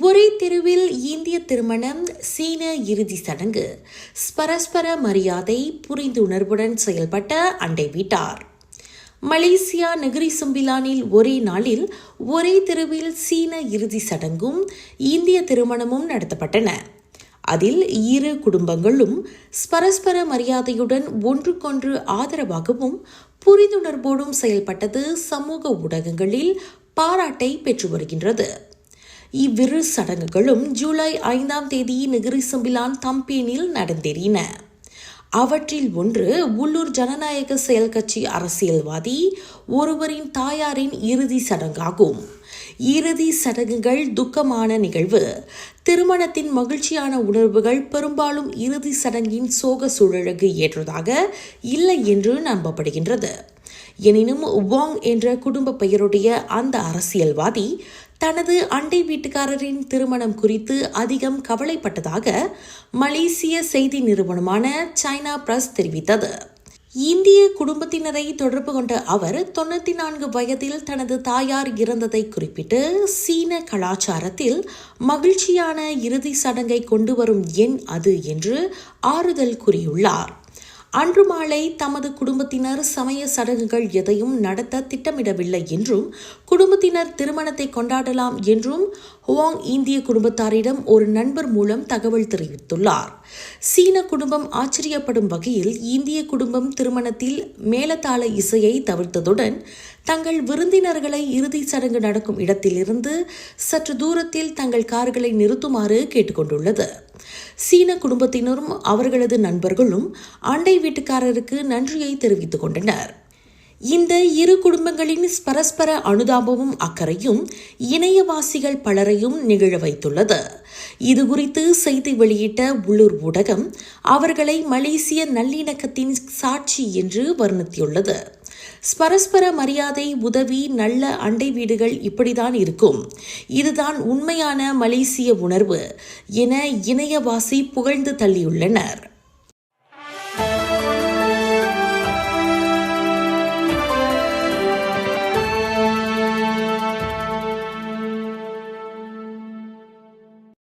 ஒரே தெருவில் இந்திய திருமணம் சீன இறுதி சடங்கு. பரஸ்பர மரியாதை புரிந்துணர்வுடன் செயல்பட்ட அண்டை வீட்டார். மலேசியா நகரி சும்பிலானில் ஒரே நாளில் ஒரே தெருவில் சீன இறுதி சடங்கும் இந்திய திருமணமும் நடத்தப்பட்டன. அதில் இரு குடும்பங்களும் பரஸ்பர மரியாதையுடன் ஒன்றுக்கொன்று ஆதரவாகவும் புரிந்துணர்வோடும் செயல்பட்டது சமூக ஊடகங்களில் பாராட்டை பெற்று வருகின்றது. இவ்விரு சடங்குகளும் ஜூலை ஐந்தாம் தேதி நிகிரிசம்பிலான் தம்பேனில் நடந்தேறின. அவற்றில் ஒன்று உள்ளூர் ஜனநாயக செயல் கட்சி அரசியல்வாதி ஒருவரின் தாயாரின் இறுதி சடங்காகும். இறுதி சடங்குகள் துக்கமான நிகழ்வு. திருமணத்தின் மகிழ்ச்சியான உணர்வுகள் பெரும்பாலும் இறுதி சடங்கின் சோக சூழலுக்கு ஏற்றதாக இல்லை என்று நம்பப்படுகின்றது. எனினும் வாங் என்ற குடும்ப பெயருடைய அந்த அரசியல்வாதி தனது அண்டை வீட்டுக்காரரின் திருமணம் குறித்து அதிகம் கவலைப்பட்டதாக மலேசிய செய்தி நிறுவனமான சைனா பிரஸ் தெரிவித்தது. இந்திய குடும்பத்தினரை தொடர்பு கொண்ட அவர் தொண்ணூத்தி நான்கு வயதில் தனது தாயார் இறந்ததை குறிப்பிட்டு சீன கலாச்சாரத்தில் மகிழ்ச்சியான இறுதி சடங்கை கொண்டு வரும் எண் அது என்று ஆறுதல் கூறியுள்ளார். அன்று மாலை தமது குடும்பத்தினர் சமய சடங்குகள் எதையும் நடத்த திட்டமிடவில்லை என்றும் குடும்பத்தினர் திருமணத்தை கொண்டாடலாம் என்றும் ஹுவாங் இந்திய குடும்பத்தாரிடம் ஒரு நண்பர் மூலம் தகவல் தெரிவித்துள்ளார். சீன குடும்பம் ஆச்சரியப்படும் வகையில் இந்திய குடும்பம் திருமணத்தில் மேலதாள இசையை தவிர்த்ததுடன் தங்கள் விருந்தினர்களை இறுதிச் சடங்கு நடக்கும் இடத்திலிருந்து சற்று தூரத்தில் தங்கள் கார்களை நிறுத்துமாறு கேட்டுக்கொண்டுள்ளது. சீன குடும்பத்தினரும் அவர்களது நண்பர்களும் அண்டை வீட்டுக்காரருக்கு நன்றியை தெரிவித்துக் கொண்டனர். இந்த இரு குடும்பங்களின் பரஸ்பர அனுதாபமும் அக்கறையும் இணையவாசிகள் பலரையும் நிகழ வைத்துள்ளது. இது குறித்து செய்தி வெளியிட்ட உள்ளூர் ஊடகம் அவர்களை மலேசிய நல்லிணக்கத்தின் சாட்சி என்று வர்ணித்துள்ளது. பரஸ்பர மரியாதை உதவி நல்ல அண்டை வீடுகள் இப்படிதான் இருக்கும். இதுதான் உண்மையான மலேசிய உணர்வு. என இணையவாசி புகழ்ந்து தள்ளியுள்ளனர்.